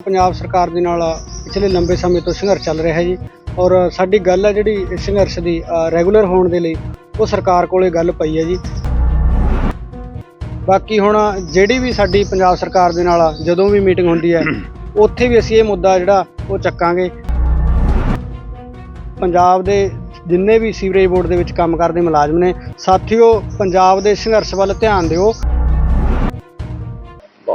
ਪੰਜਾਬ ਸਰਕਾਰ ਦੇ ਨਾਲ ਪਿਛਲੇ ਲੰਬੇ ਸਮੇਂ ਤੋਂ ਸੰਘਰਸ਼ ਚੱਲ ਰਿਹਾ ਹੈ ਜੀ। ਔਰ ਸਾਡੀ ਗੱਲ ਹੈ ਜਿਹੜੀ ਇਸ ਸੰਘਰਸ਼ ਦੀ ਰੈਗੂਲਰ ਹੋਣ ਦੇ ਲਈ, ਉਹ ਸਰਕਾਰ ਕੋਲੇ ਗੱਲ ਪਈ ਹੈ ਜੀ। ਬਾਕੀ ਹੁਣ ਜਿਹੜੀ ਵੀ ਸਾਡੀ ਪੰਜਾਬ ਸਰਕਾਰ ਦੇ ਨਾਲ ਜਦੋਂ ਵੀ ਮੀਟਿੰਗ ਹੁੰਦੀ ਹੈ, ਉੱਥੇ ਵੀ ਅਸੀਂ ਇਹ ਮੁੱਦਾ ਜਿਹੜਾ, ਉਹ ਚੱਕਾਂਗੇ। ਪੰਜਾਬ ਦੇ ਜਿੰਨੇ ਵੀ ਸੀਵਰੇਜ ਬੋਰਡ ਦੇ ਵਿੱਚ ਕੰਮ ਕਰਦੇ ਮੁਲਾਜ਼ਮ ਨੇ, ਸਾਥੀਓ, ਪੰਜਾਬ ਦੇ ਸੰਘਰਸ਼ ਵੱਲ ਧਿਆਨ ਦਿਓ।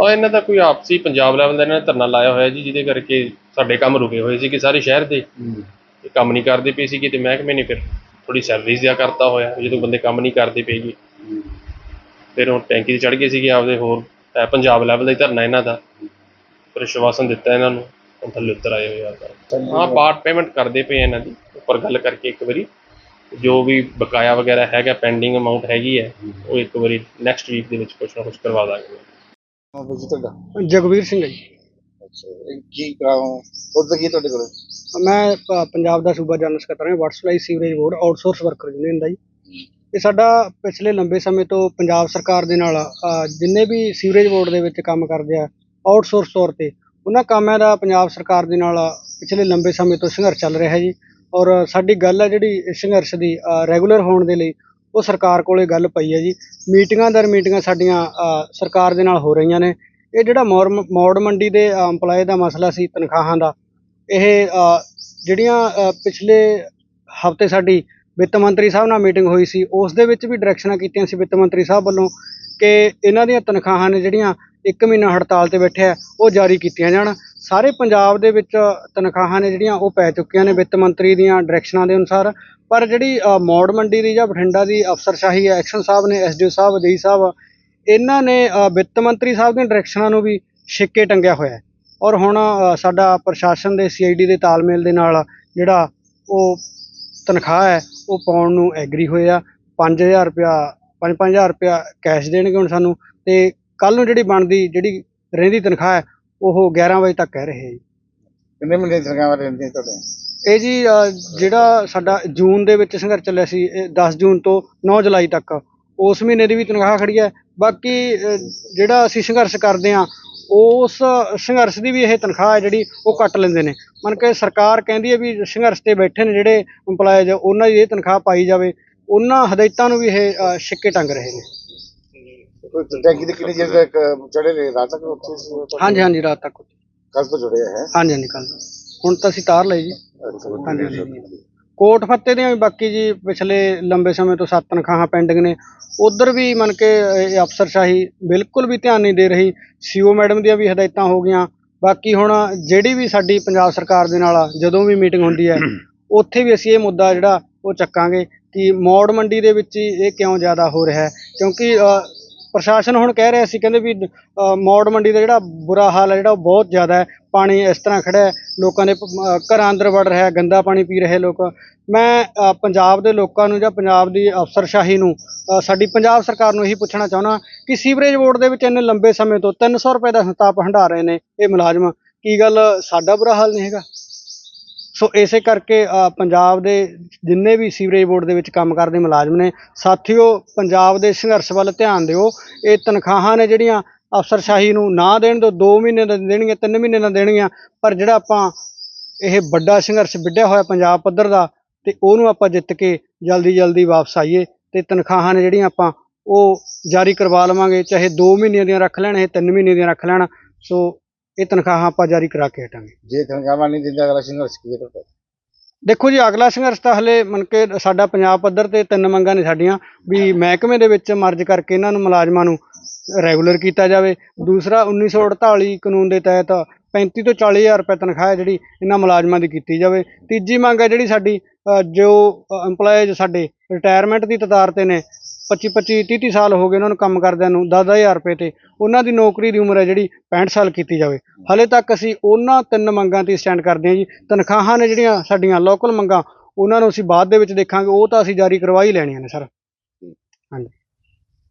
ਆ ਇਹਨਾਂ ਦਾ ਕੋਈ ਆਪਸੀ ਪੰਜਾਬ ਲੈਵਲ ਦਾ ਇਹਨਾਂ ਨੇ ਧਰਨਾ ਲਾਇਆ ਹੋਇਆ ਜੀ ਜਿਹਦੇ ਕਰਕੇ ਸਾਡੇ ਕੰਮ ਰੁਕੇ ਹੋਏ ਸੀ ਕਿ ਸਾਰੇ ਸ਼ਹਿਰ ਦੇ। ਇਹ ਕੰਮ ਨਹੀਂ ਕਰਦੇ ਪਏ ਸੀ ਤੇ ਮਹਿਕਮੇ ਨੇ ਫਿਰ ਥੋੜੀ ਸੈਲਰੀ ਦਿਆ ਕਰਤਾ ਹੋਇਆ ਜਦੋਂ ਬੰਦੇ ਕੰਮ ਨਹੀਂ ਕਰਦੇ ਪਏ ਜੀ। ਫਿਰ ਉਹ ਟੈਂਕੀ ਤੇ ਚੜ ਗਏ ਸੀਗੇ ਆਪਦੇ ਹੋਰ ਇਹ ਪੰਜਾਬ ਲੈਵਲ ਦਾ ਹੀ ਧਰਨਾ ਇਹਨਾਂ ਦਾ। ਫਿਰ ਆਸ਼ਵਾਸਨ ਦਿੱਤਾ ਇਹਨਾਂ ਨੂੰ ਹੁਣ ਥੱਲੇ ਉੱਤਰ ਆਏ ਹੋਏ ਆ। ਹਾਂ ਪਾਰਟ ਪੇਮੈਂਟ ਕਰਦੇ ਪਏ ਇਹਨਾਂ ਦੀ ਉੱਪਰ ਗੱਲ ਕਰਕੇ ਇੱਕ ਵਾਰੀ। ਜੋ ਵੀ ਬਕਾਇਆ ਵਗੈਰਾ ਹੈਗਾ ਪੈਂਡਿੰਗ ਅਮਾਉਂਟ ਹੈਗੀ ਹੈ ਉਹ ਇੱਕ ਵਾਰੀ ਨੈਕਸਟ ਵੀਕ ਦੇ ਵਿੱਚ ਕੁਛ ਨਾ ਕੁਛ ਕਰਵਾ ਦਾਂਗੇ। ਹਾਂ ਬਜੀ ਤੁਹਾਡਾ। ਜਗਵੀਰ ਸਿੰਘ ਹੈ ਜੀ। ਅੱਛਾ ਇਹ ਕੀ ਕਰਾਉਂ ਉਹਦਾ ਕੀ ਤੁਹਾਡੇ ਕੋਲ? ਮੈਂ ਪ- ਪੰਜਾਬ ਦਾ ਸੂਬਾ ਜਨਰਲ ਸਕੱਤਰ ਹਾਂ water supply sewerage board outsource worker union ਦਾ ਜੀ। ਇਹ ਸਾਡਾ ਪਿਛਲੇ ਲੰਬੇ ਸਮੇਂ ਤੋਂ ਪੰਜਾਬ ਸਰਕਾਰ ਦੇ ਨਾਲ ਅ, ਜਿੰਨੇ ਵੀ ਸੀਵਰੇਜ ਬੋਰਡ ਦੇ ਵਿੱਚ ਕੰਮ ਕਰਦੇ ਆ ਆਊਟਸੋਰਸ ਤੌਰ ਤੇ ਉਹਨਾਂ ਕੰਮਾਂ ਦਾ ਪੰਜਾਬ ਸਰਕਾਰ ਦੇ ਨਾਲ ਪਿਛਲੇ ਲੰਬੇ ਸਮੇਂ ਤੋਂ ਸੰਘਰਸ਼ ਚੱਲ ਰਿਹਾ ਹੈ ਜੀ। ਔਰ ਸਾਡੀ ਗੱਲ ਹੈ ਜਿਹੜੀ ਇਸ ਸੰਘਰਸ਼ ਦੀ ਰੈਗੂਲਰ ਹੋਣ ਦੇ ਲਈ ਉਹ ਸਰਕਾਰ ਕੋਲੇ ਗੱਲ ਪਈ ਹੈ ਜੀ। ਮੀਟਿੰਗਾਂ ਦਰ ਮੀਟਿੰਗਾਂ ਸਾਡੀਆਂ ਸਰਕਾਰ ਦੇ ਨਾਲ ਹੋ ਰਹੀਆਂ ਨੇ। ਇਹ ਜਿਹੜਾ ਮੌੜ ਮੌੜ ਮੰਡੀ ਦੇ EMPLOYE ਦਾ ਮਸਲਾ ਸੀ, ਤਨਖਾਹਾਂ ਦਾ, ਇਹ ਜਿਹੜੀਆਂ ਪਿਛਲੇ ਹਫ਼ਤੇ ਸਾਡੀ ਵਿੱਤ ਮੰਤਰੀ ਸਾਹਿਬ ਨਾਲ ਮੀਟਿੰਗ ਹੋਈ ਸੀ, ਉਸ ਦੇ ਵਿੱਚ ਵੀ ਡਾਇਰੈਕਸ਼ਨਾਂ ਕੀਤੀਆਂ ਸੀ ਵਿੱਤ ਮੰਤਰੀ ਸਾਹਿਬ ਵੱਲੋਂ ਕਿ ਇਹਨਾਂ ਦੀਆਂ ਤਨਖਾਹਾਂ ਨੇ ਜਿਹੜੀਆਂ ਇੱਕ ਮਹੀਨਾ ਹੜਤਾਲ ਤੇ ਬੈਠਿਆ, ਉਹ ਜਾਰੀ ਕੀਤੀਆਂ ਜਾਣ। ਸਾਰੇ ਪੰਜਾਬ ਦੇ ਵਿੱਚ ਤਨਖਾਹਾਂ ਨੇ ਜਿਹੜੀਆਂ ਉਹ ਪੈ ਚੁੱਕੀਆਂ ਨੇ ਵਿੱਤ ਮੰਤਰੀ ਦੀਆਂ ਡਾਇਰੈਕਸ਼ਨਾਂ ਦੇ ਅਨੁਸਾਰ। ਪਰ ਜਿਹੜੀ ਮੌੜ ਮੰਡੀ ਦੀ ਜਾਂ ਬਠਿੰਡਾ ਦੀ ਅਫਸਰਸ਼ਾਹੀ ਹੈ, ਐਕਸ਼ਨ ਸਾਹਿਬ ਨੇ ਐਸਡੀਓ ਸਾਹਿਬ ਜਈ ਸਾਹਿਬ, ਇਹਨਾਂ ਨੇ ਵਿੱਤ ਮੰਤਰੀ ਸਾਹਿਬ ਦੀਆਂ ਡਾਇਰੈਕਸ਼ਨਾਂ ਨੂੰ ਵੀ ਛਿੱਕੇ ਟੰਗਿਆ ਹੋਇਆ ਹੈ। ਔਰ ਹੁਣ ਸਾਡਾ ਪ੍ਰਸ਼ਾਸਨ ਦੇ ਸੀਆਈਡੀ ਦੇ ਤਾਲਮੇਲ ਦੇ ਨਾਲ ਜਿਹੜਾ ਉਹ ਤਨਖਾਹ ਹੈ, ਉਹ ਪਾਉਣ ਨੂੰ ਐਗਰੀ ਹੋਏ ਆ। 5000 ਰੁਪਇਆ 5-5000 ਰੁਪਇਆ ਕੈਸ਼ ਦੇਣਗੇ ਹੁਣ ਸਾਨੂੰ। ਤੇ ਕੱਲ ਨੂੰ ਜਿਹੜੀ ਬਣਦੀ, ਜਿਹੜੀ ਰਹਿੰਦੀ ਤਨਖਾਹ ਹੈ ਉਹ 11 ਵਜੇ ਤੱਕ ਕਹਿ ਰਹੇ ਜੀ। ਕਿੰਨੇ ਮਹੀਨੇ ਦੀ ਸਰਕਾਰ ਰਹਿੰਦੀ ਤੁਹਾਡੇ? ਇਹ ਜੀ ਅ, ਜਿਹੜਾ ਸਾਡਾ ਜੂਨ ਦੇ ਵਿੱਚ ਸੰਘਰਸ਼ ਚੱਲਿਆ ਸੀ ਇਹ 10 ਜੂਨ ਤੋਂ 9 ਜੁਲਾਈ ਤੱਕ ਉਸ ਮਹੀਨੇ ਦੀ ਵੀ ਤਨਖਾਹ ਖੜੀ ਹੈ। ਬਾਕੀ ਅ, ਜਿਹੜਾ ਅਸੀਂ ਸੰਘਰਸ਼ ਕਰਦੇ ਆ ਉਸ ਸੰਘਰਸ਼ ਦੀ ਵੀ ਇਹ ਤਨਖਾਹ ਹੈ ਜਿਹੜੀ ਉਹ ਕੱਟ ਲੈਂਦੇ ਨੇ। ਮਨ ਕੇ ਸਰਕਾਰ ਕਹਿੰਦੀ ਹੈ ਵੀ ਸੰਘਰਸ਼ ਤੇ ਬੈਠੇ ਨੇ ਜਿਹੜੇ EMPLOYEES ਉਹਨਾਂ ਦੀ ਇਹ ਤਨਖਾਹ ਪਾਈ ਜਾਵੇ। ਉਹਨਾਂ ਹਦਾਇਤਾਂ ਨੂੰ ਵੀ ਇਹ ਅ, ਛਿੱਕੇ ਟੰਗ ਰਹੇ ਨੇ। ਟੈਂਕੀ ਦੇ ਕਿੰਨੀ ਤੱਕ ਚੜੇ ਰਹੇ ਰਾਤ ਤੱਕ ਉੱਥੇ ਸੀ ਹਾਂਜੀ ਹਾਂਜੀ ਰਾਤ ਤੱਕ ਕੱਲ ਤੋਂ ਜੁੜੇ ਹੈ? ਹਾਂਜੀ ਹਾਂਜੀ ਕੱਲ ਹੁਣ ਤਾਂ ਅਸੀਂ ਤਾਰ ਲਈ ਜੀ। ਹਾਂਜੀ ਹਾਂਜੀ। ਕੋਟ ਫੱਤੇ ਦੀਆਂ ਵੀ ਬਾਕੀ ਜੀ ਪਿਛਲੇ ਲੰਬੇ ਸਮੇਂ ਤੋਂ ਸੱਤ ਤਨਖਾਹਾਂ ਪੈਂਡਿੰਗ ਨੇ। ਉਧਰ ਵੀ ਮੰਨ ਕੇ ਇਹ ਅਫਸਰਸ਼ਾਹੀ ਬਿਲਕੁਲ ਵੀ ਧਿਆਨ ਨਹੀਂ ਦੇ ਰਹੀ। ਸੀਓ ਮੈਡਮ ਦੀਆਂ ਵੀ ਹਦਾਇਤਾਂ ਹੋ ਗਈਆਂ। ਬਾਕੀ ਹੁਣ ਜਿਹੜੀ ਵੀ ਸਾਡੀ ਪੰਜਾਬ ਸਰਕਾਰ ਦੇ ਨਾਲ ਜਦੋਂ ਵੀ ਮੀਟਿੰਗ ਹੁੰਦੀ ਹੈ ਉੱਥੇ ਵੀ ਅਸੀਂ ਇਹ ਮੁੱਦਾ ਜਿਹੜਾ ਉਹ ਚੱਕਾਂਗੇ ਕਿ ਮੌੜ ਮੰਡੀ ਦੇ ਵਿੱਚ ਹੀ ਇਹ ਕਿਉਂ ਜ਼ਿਆਦਾ ਹੋ ਰਿਹਾ ਹੈ? ਕਿਉਂਕਿ ਅ, ਪ੍ਰਸ਼ਾਸਨ ਹੁਣ ਕਹਿ ਰਿਹਾ ਸੀ ਕਹਿੰਦੇ ਵੀ ਅ, ਮੌੜ ਮੰਡੀ ਦਾ ਜਿਹੜਾ ਬੁਰਾ ਹਾਲ ਹੈ ਜਿਹੜਾ ਉਹ ਬਹੁਤ ਜ਼ਿਆਦਾ ਹੈ। ਪਾਣੀ ਇਸ ਤਰ੍ਹਾਂ ਖੜਾ ਹੈ ਲੋਕਾਂ ਦੇ ਪ- ਅ, ਘਰਾਂ ਅੰਦਰ ਵੜ ਰਿਹਾ ਹੈ ਗੰਦਾ ਪਾਣੀ ਪੀ ਰਹੇ ਲੋਕ। ਮੈਂ ਅ, ਪੰਜਾਬ ਦੇ ਲੋਕਾਂ ਨੂੰ ਜਾਂ ਪੰਜਾਬ ਦੀ ਅਫਸਰਸ਼ਾਹੀ ਨੂੰ ਅ, ਸਾਡੀ ਪੰਜਾਬ ਸਰਕਾਰ ਨੂੰ ਇਹੀ ਪੁੱਛਣਾ ਚਾਹੁੰਦਾ ਕਿ ਸੀਵਰੇਜ ਬੋਰਡ ਦੇ ਵਿੱਚ ਇੰਨੇ ਲੰਬੇ ਸਮੇਂ ਤੋਂ 300 ਰੁਪਏ ਦਾ ਸੰਤਾਪ ਹੰਢਾ ਰਹੇ ਨੇ ਇਹ ਮੁਲਾਜ਼ਮ। ਕੀ ਗੱਲ ਸਾਡਾ ਬੁਰਾ ਹਾਲ ਨਹੀਂ ਹੈਗਾ? ਸੋ ਇਸੇ ਕਰਕੇ ਪੰਜਾਬ ਦੇ ਜਿੰਨੇ ਵੀ ਸੀਵਰੇਜ ਬੋਰਡ ਦੇ ਵਿੱਚ ਕੰਮ ਕਰਦੇ ਮੁਲਾਜ਼ਮ ਨੇ, ਸਾਥੀਓ, ਪੰਜਾਬ ਦੇ ਸੰਘਰਸ਼ ਵੱਲ ਧਿਆਨ ਦਿਓ। ਇਹ ਤਨਖਾਹਾਂ ਨੇ ਜਿਹੜੀਆਂ ਅਫਸਰਸ਼ਾਹੀ ਨੂੰ ਨਾ ਦੇਣ ਦੋ 2 ਮਹੀਨੇ ਦਾ ਦੇਣਗੀਆਂ 3 ਮਹੀਨੇ ਦਾ ਦੇਣਗੀਆਂ, ਪਰ ਜਿਹੜਾ ਆਪਾਂ ਇਹ ਵੱਡਾ ਸੰਘਰਸ਼ ਵਿੱਢਿਆ ਹੋਇਆ ਪੰਜਾਬ ਪੱਧਰ ਦਾ, ਤੇ ਉਹਨੂੰ ਆਪਾਂ ਜਿੱਤ ਕੇ ਜਲਦੀ ਜਲਦੀ ਵਾਪਸ ਆਈਏ, ਤੇ ਤਨਖਾਹਾਂ ਨੇ ਜਿਹੜੀਆਂ ਆਪਾਂ ਉਹ ਜਾਰੀ ਕਰਵਾ ਲਵਾਂਗੇ, ਚਾਹੇ 2 ਮਹੀਨਿਆਂ ਦੀਆਂ ਰੱਖ ਲੈਣ ਇਹ 3 ਮਹੀਨੇ ਦੀਆਂ ਰੱਖ ਲੈਣ। ਸੋ ਇਹ ਤਨਖਾਹਾਂ ਆਪਾਂ ਜਾਰੀ ਕਰਾ ਕੇ ਹਟਾਂਗੇ। ਜੇ ਤਨਖਾਹਾਂ ਨਹੀਂ ਦਿੰਦਾ ਅਗਲਾ ਸੰਘਰਸ਼ ਕੀ ਤੁਹਾਡਾ? ਦੇਖੋ ਜੀ ਅਗਲਾ ਸੰਘਰਸ਼ ਤਾਂ ਹਲੇ ਮੰਨ ਕੇ ਸਾਡਾ ਪੰਜਾਬ ਪੱਧਰ ਤੇ ਤਿੰਨ ਮੰਗਾਂ ਨੇ ਸਾਡੀਆਂ ਵੀ ਮਹਿਕਮੇ ਦੇ ਵਿੱਚ ਮਰਜ ਕਰਕੇ ਇਹਨਾਂ ਨੂੰ ਮੁਲਾਜ਼ਮਾਂ ਨੂੰ ਰੈਗੂਲਰ ਕੀਤਾ ਜਾਵੇ। ਦੂਸਰਾ 1948 ਕਾਨੂੰਨ ਦੇ ਤਹਿਤ 35 ਤੋਂ 40 ਹਜ਼ਾਰ ਰੁਪਏ ਤਨਖਾਹ ਹੈ ਜਿਹੜੀ ਇਹਨਾਂ ਮੁਲਾਜ਼ਮਾਂ ਦੀ ਕੀਤੀ ਜਾਵੇ। ਤੀਜੀ ਮੰਗ ਹੈ ਜਿਹੜੀ ਸਾਡੀ ਜੋ EMPLOYEES ਸਾਡੇ ਰਿਟਾਇਰਮੈਂਟ ਦੀ ਤਦਾਰ ਤੇ ਨੇ 25 25 30 30 ਸਾਲ ਹੋ ਗਏ ਉਹਨਾਂ ਨੂੰ ਕੰਮ ਕਰਦਿਆਂ ਨੂੰ 10000 ਰੁਪਏ ਤੇ। ਉਹਨਾਂ ਦੀ ਨੌਕਰੀ ਦੀ ਉਮਰ ਹੈ ਜਿਹੜੀ 65 ਸਾਲ ਕੀਤੀ ਜਾਵੇ। ਹਲੇ ਤੱਕ ਅਸੀਂ ਉਹਨਾਂ ਤਿੰਨ ਮੰਗਾਂ ਤੇ ਸਟੈਂਡ ਕਰਦੇ ਹਾਂ ਜੀ। ਤਨਖਾਹਾਂ ਨੇ ਜਿਹੜੀਆਂ ਸਾਡੀਆਂ ਲੋਕਲ ਮੰਗਾਂ ਉਹਨਾਂ ਨੂੰ ਅਸੀਂ ਬਾਅਦ ਦੇ ਵਿੱਚ ਦੇਖਾਂਗੇ। ਉਹ ਤਾਂ ਅਸੀਂ ਜਾਰੀ ਕਰਵਾ ਹੀ ਲੈਣੀਆਂ ਨੇ ਸਰ। ਹਾਂਜੀ।